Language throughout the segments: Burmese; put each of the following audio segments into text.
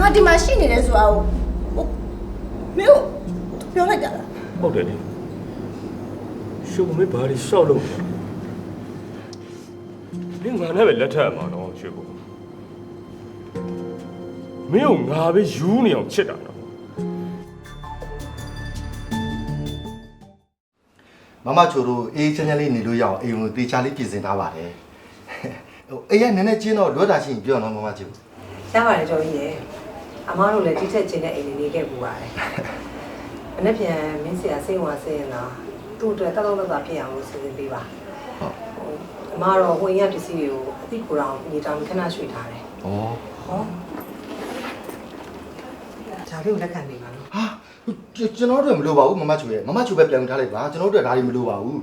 ငါဒီမှာရှိနေတယ်ဆိုတာကိုဟိုမင်းကိုပြောလိုက်ကြလားဟုတ်တယ်လေရှုံမေးဘာလို့ရှောက်လို့လင်းငါနဲ့ပဲလက်ထပ်မှာနော်ရွှေဘုံမင်းကိုငါပဲယူနေအောင်ချစ်တာနော်မမချိုတို့အေးချမ်းချမ်းလေးနေလို့ရအောင်အိမ်ကိုတေချာလေးပြင်ဆင်ထားပါတယ်ဟိုအေးရနည်းနည်းချင်းတော့လွတ်တာရှိရင်ပြောတော့မမချိုရပါတယ်ကျော်ကြီးရယ် အမားတို့လည်းတိထက်ချင်းတဲ့အိမ်လေးနေခဲ့ပူပါတယ်မနေ့ပြန်မင်းဆရာစိတ်ဝင်စိတ်ရင်တော့သူ့အတွက်တောက်တောက်တောက်ဖြစ်အောင်လို့စီစဉ်ပေးပါ ဟုတ် ဟိုအမားတော့ဝင်ရပစ္စည်းတွေကိုအသိကိုယ်တော်ညီတောင်ခဏရွှေ့ထားတယ် ဩ ဟောဒါလေးကိုလက်ခံပေးပါနော် ဟာကျွန်တော်တို့မလိုပါဘူးမမချိုရဲ့မမချိုပဲပြန်ထားလိုက်ပါကျွန်တော်တို့ဒါတွေမလိုပါဘူး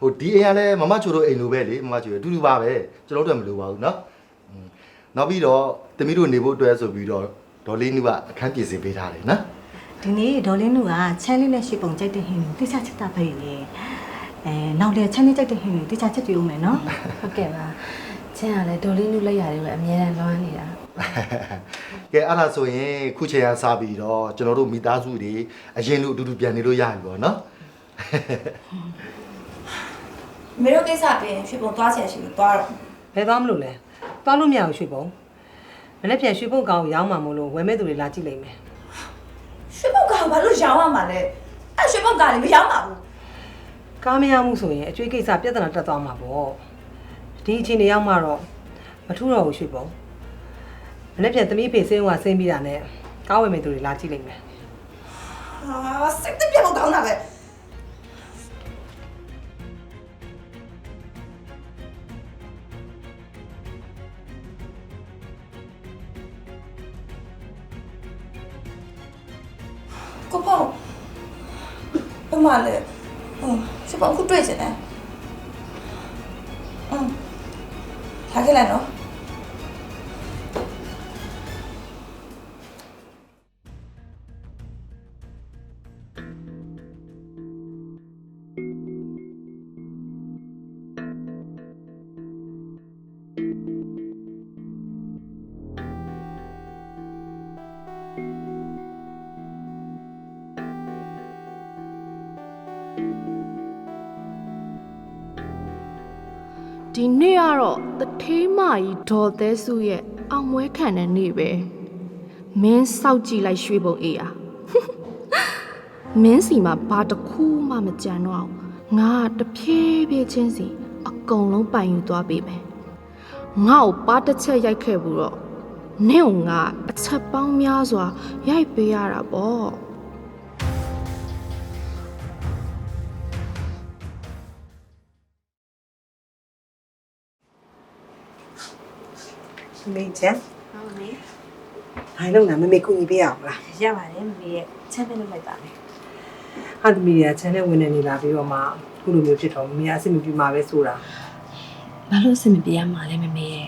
ဟိုဒီအိမ်ကလည်းမမချိုတို့အိမ်လိုပဲလေမမချိုရဲ့အတူတူပါပဲကျွန်တော်တို့မလိုပါဘူးเนาะနောက်ပြီးတော့တမီးတို့နေဖို့အတွက်ဆိုပြီးတော့ ဒေါ်လေးနုကအခန်းပြင်ဆင်ပေးထားတယ်နော်ဒီနေ့ဒေါ်လင်းနုကချမ်းလေးနဲ့ရှေ့ပုံကြိုက်တဲ့ဟင်းကိုတိကျချက်တာဖိတ်နေအဲနောက်လည်းချမ်းလေးကြိုက်တဲ့ဟင်းကိုတိကျချက်ပြဦးမယ်နော်ဟုတ်ကဲ့ပါချင်းကလည်းဒေါ်လေးနုလက်ရတယ်ပဲအများနဲ့လွမ်းနေတာကဲအဲ့ဒါဆိုရင်ခုချိန်ကစားပြီးတော့ကျွန်တော်တို့မိသားစုတွေအရင်လိုအတူတူပြန်နေလို့ရပြီပေါ့နော်မင်းတို့ကိစ္စပြင်ရွှေပုံသွားချင်ရှိလို့သွားတော့ဘယ်သွားမလို့လဲသွားလို့မရဘူးရွှေပုံ မနေ့ပြန်ရွှေပုံကောင်ကိုရောင်းမှမလို့ဝယ်မဲ့သူတွေလာကြည့်လိုက်မယ်ရွှေပုံကဘာလို့ရောင်းရမှာလဲအဲ့ရွှေပုံကလည်းမရောင်းပါဘူးကားမရမှုဆိုရင်အကျွေးကိစ္စပြဿနာတက်သွားမှာပေါ့ဒီအချိန်တွေရောက်မှတော့မထူတော့ဘူးရွှေပုံမနေ့ပြန်သမီးဖေးစင်းကဆင်းပြီးတာနဲ့ကားဝယ်မဲ့သူတွေလာကြည့်လိုက်မယ်ဟာစိတ်တက်ပြတ်လို့ကောင်းတာပဲ ဘယ်မှာလဲဟိုစပောက်ခုတွေ့ချင်တယ်อืมထားခဲ့လိုက်နော် ဒီနေ့ကတော့တထေးမကြီးဒေါ်သေးစုရဲ့အောင်မွဲခံတဲ့နေ့ပဲမင်းစောက်ကြည့်လိုက်ရွှေပုံအေးอ่ะမင်းစီမှာဘာတစ်ခုမှမကြံတော့အောင်ငါကတဖြည်းဖြည်းချင်းစီအကုန်လုံးပိုင်ယူသွားပေးမယ်ငါ့ကိုပါတစ်ချက်ရိုက်ခဲ့ဘူးတော့နင့်ကိုငါအချက်ပေါင်းများစွာရိုက်ပေးရတာပေါ့ မေချမ်းဟုတ်လေဟိုင်းလုံးနာမမေကူညီပေးရအောင်လားရပါတယ်မမေရဲ့ချမ်းပဲလုပ်လိုက်ပါမယ်ဟာသမီးရချမ်းနဲ့ဝင်နေနေလာပြီးတော့မှခုလိုမျိုးဖြစ်တော့မမေကအဆင်မပြေမှာပဲဆိုတာဘာလို့အဆင်မပြေရမှာလဲမမေရဲ့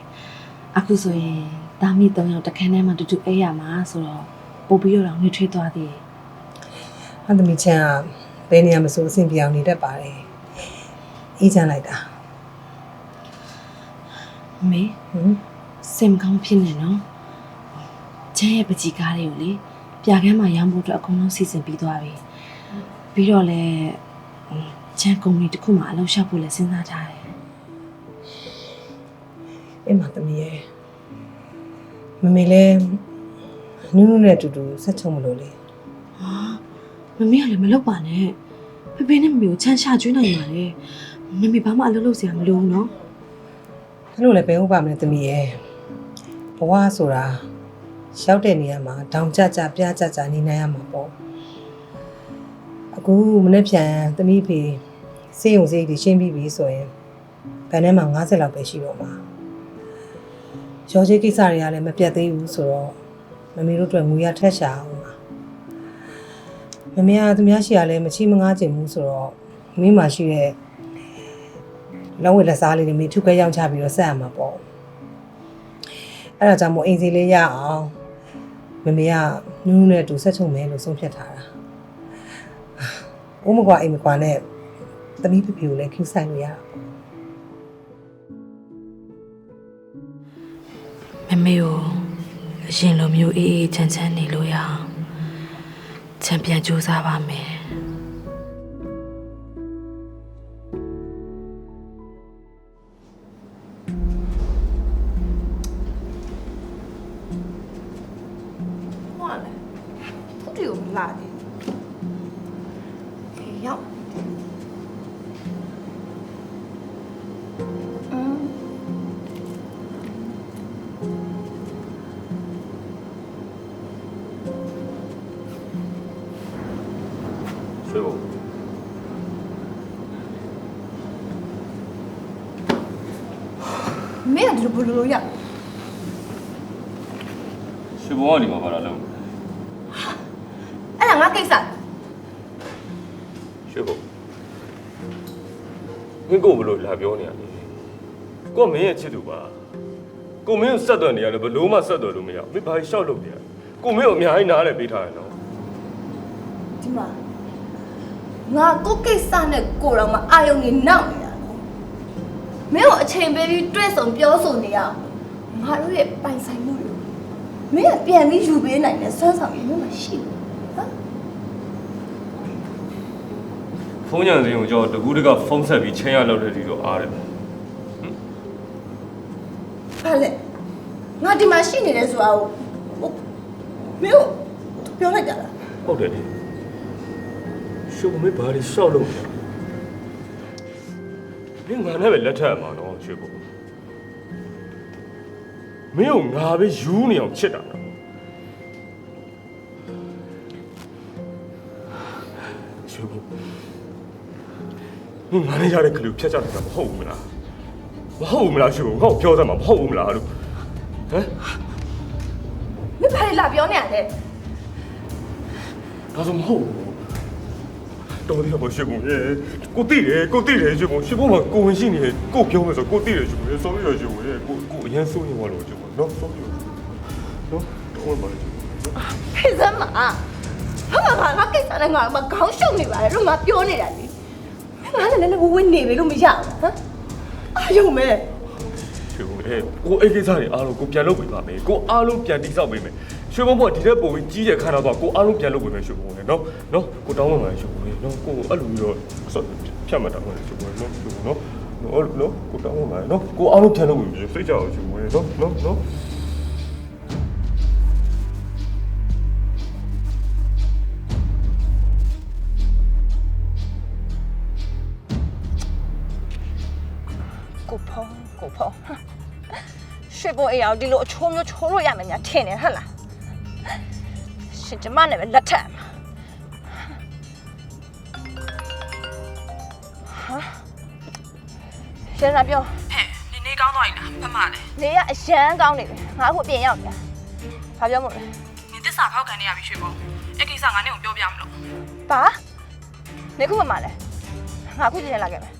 အခုဆိုရင်တာမီ၃ယောက်တစ်ခန်းထဲမှာတူတူအိပ်ရမှာဆိုတော့ပို့ပြီးတော့နှွေးထွေးသွားသေးတယ်ဟာသမီးချမ်းကဘယ်နေရာမဆိုအဆင်ပြေအောင်နေတတ်ပါတယ်အေးချမ်းလိုက်တာမမေဟင် စင်မကောင်းဖြစ်နေနော်ချမ်းရဲ့ပကြီးကားလေးကိုလေပြကန်းမှာရောင်းဖို့အတွက်အကုန်လုံးစီစဉ်ပြီးသွားပြီပြီးတော့လည်းဟိုချမ်းကုမ္ပဏီတစ်ခုမှအလုပ်ရှောက်ဖို့လည်းစဉ်းစားထားတယ်အဲ့မှာသမီးရဲ့မမေလည်းနူးနူးနဲ့အတူတူဆက်ချုံမလို့လေဟာမမေကလည်းမလုပ်ပါနဲ့ဖေဖေနဲ့မမေကိုချမ်းရှာကျွေးနိုင်ပါလေမမေဘာမှအလုပ်လုပ်စရာမလိုဘူးနော်အဲ့လိုလည်းဘယ်ဟုတ်ပါမလဲသမီးရဲ့ ဘဝဆိုတာရောက်တဲ့နေရာမှာဒေါင်ကြကြပြားကြကြနေနိုင်ရမှာပေါ့အခုမနေ့ပြန်သမီးဖေစေးုံစေးဒီရှင်းပြီးပြီဆိုရင်ဘယ်နဲ့မှ90လောက်ပဲရှိတော့မှာရောချေးကိစ္စတွေကလည်းမပြတ်သေးဘူးဆိုတော့မမေတို့အတွက်ငွေရထက်ရှာအောင်ပါမမေကသူများရှိရလဲမချီမငားချင်ဘူးဆိုတော့မိမရှိတဲ့လုံးဝလက်စားလေးတွေမိထုခဲရောက်ချပြီးတော့ဆက်ရမှာပေါ့ အဲ့ဒါကြောင့်မို့အိမ်စီလေးရအောင်မမေကနူးနူးနဲ့အတူဆက်ချုံမယ်လို့ဆုံးဖြတ်ထားတာဦးမကွာအိမ်မကွာနဲ့သမီးပြပြကိုလည်းခူးဆိုင်လို့ရတာပေါ့မမေကိုအရင်လိုမျိုးအေးအေးချမ်းချမ်းနေလို့ရအောင်ချန်ပီယံစူးစမ်းပါမယ် ဆွေးဖို့မင်းကဒီလိုဘယ်လိုလုပ်ရဆွေးဖို့ကနေမှာပါလားလုံးအဲ့ဒါငါကိစ္စဆွေးဖို့ငင်းကိုဘလို့လာပြောနေရလဲကိုကမင်းရဲ့ချစ်သူပါကိုမင်းကိုဆက်သွယ်နေရတယ်ဘလို့မှဆက်သွယ်လို့မရဘူးမင်းဘာရှောက်လို့နေရကိုမင်းကိုအများကြီးနားလဲပေးထားရနော်ဒီမှာ ငါကိုကိစ္စနဲ့ကိုတော့မအာယုံနေနောက်နေတာနော်မင်းကိုအချိန်ပေးပြီးတွေ့ဆုံပြောဆိုနေရအောင်ငါတို့ရဲ့ပိုင်ဆိုင်မှုတွေမင်းကပြန်ပြီးယူပေးနိုင်တဲ့စွမ်းဆောင်ရည်မျိုးမရှိဘူးဟမ်ဖုန်းညံစင်းကိုကျွန်တော်တကူးတကဖုန်းဆက်ပြီးချင်းရလောက်တဲ့ဒီတော့အားတယ်ဘာလဲငါဒီမှာရှိနေတယ်ဆိုတာကိုဟိုမင်းကိုပြောလိုက်ကြလားဟုတ်တယ်လေ ရှုပ်မင်းဘာတွေရှောက်လို့မင်းငါနဲ့ပဲလက်ထပ်မှာနော်ရွှေဖို့မင်းကိုငါပဲယူနေအောင်ချစ်တာနော်ရွှေဖို့မင်းငါနဲ့ရတဲ့ကလေးကိုဖျက်ချတယ်မဟုတ်ဘူးမလားမဟုတ်ဘူးမလားရွှေဖို့ငါ့ကိုပြောစမ်းမှာမဟုတ်ဘူးမလားလို့ဟမ်မင်းဘာလဲလာပြောနေရလဲဒါဆိုမဟုတ်ဘူး တော်တယ်ပေါ့ရွှေဖို့ရေကိုတိတယ်ကိုတိတယ်ရွှေဖို့ရွှေဖို့မှာကိုဝင်ရှိနေတယ်ကိုပြောမယ်ဆိုကိုတိတယ်ရွှေဖို့ရေဆောင်းရရွှေဖို့ရေကိုကိုအရင်စိုးနေပါလို့ရွှေဖို့နော်ဆောင်းရနော်တော့ပါရွှေဖို့ဖိစမ်းမဟာမဘာငါကိစ္စနဲ့ငါမခေါင်းရှုပ်နေပါလေလို့ငါပြောနေတာလေငါလည်းလည်းဝဝင်နေပြီလို့မရဘူးဟမ်အာယုံမဲရွှေဖို့ရေကိုအဲ့ကိစ္စတွေအားလုံးကိုပြန်လုပ်ပေးပါမယ်ကိုအားလုံးပြန်တိဆောက်ပေးမယ် ရွှေဖို့ဘောဒီတဲ့ပုံကြီးကြီးတဲ့ခါတော့ကိုအားလုံးပြန်လုပ်ပေးမယ်ရွှေဖို့ရေနော်နော်ကိုတောင်းပါမယ်ရွှေဖို့ရေနော်ကိုအဲ့လိုပြီးတော့ဖြတ်မှတ်တာမယ်ရွှေဖို့ရေနော်ရွှေဖို့နော်နော်နော်ကိုတောင်းပါမယ်နော်ကိုအားလုံးပြန်လုပ်ပေးမယ်စိတ်ကြောက်ရွှေဖို့ရေနော်နော်နော်ကိုဖုံးကိုဖုံးရွှေဘုံအေးအောင်ဒီလိုအချိုးမျိုးချိုးလို့ရမယ်ညာထင်နေဟဟလား ရှင်ကျမနဲ့ပဲလက်ထပ်မှာဟာရှင်လာပြောဟဲ့နေနေကောင်းသွားပြီလားဖတ်မလဲနေရအရန်ကောင်းနေတယ်ငါအခုအပြင်ရောက်နေတာဘာပြောမို့လဲနင်သစ္စာဖောက်ခံနေရပြီရွှေဘုံအဲ့ကိစ္စငါနဲ့ကိုပြောပြမလို့ဘာနေခုမှမလဲငါအခုပြင်လာခဲ့မယ်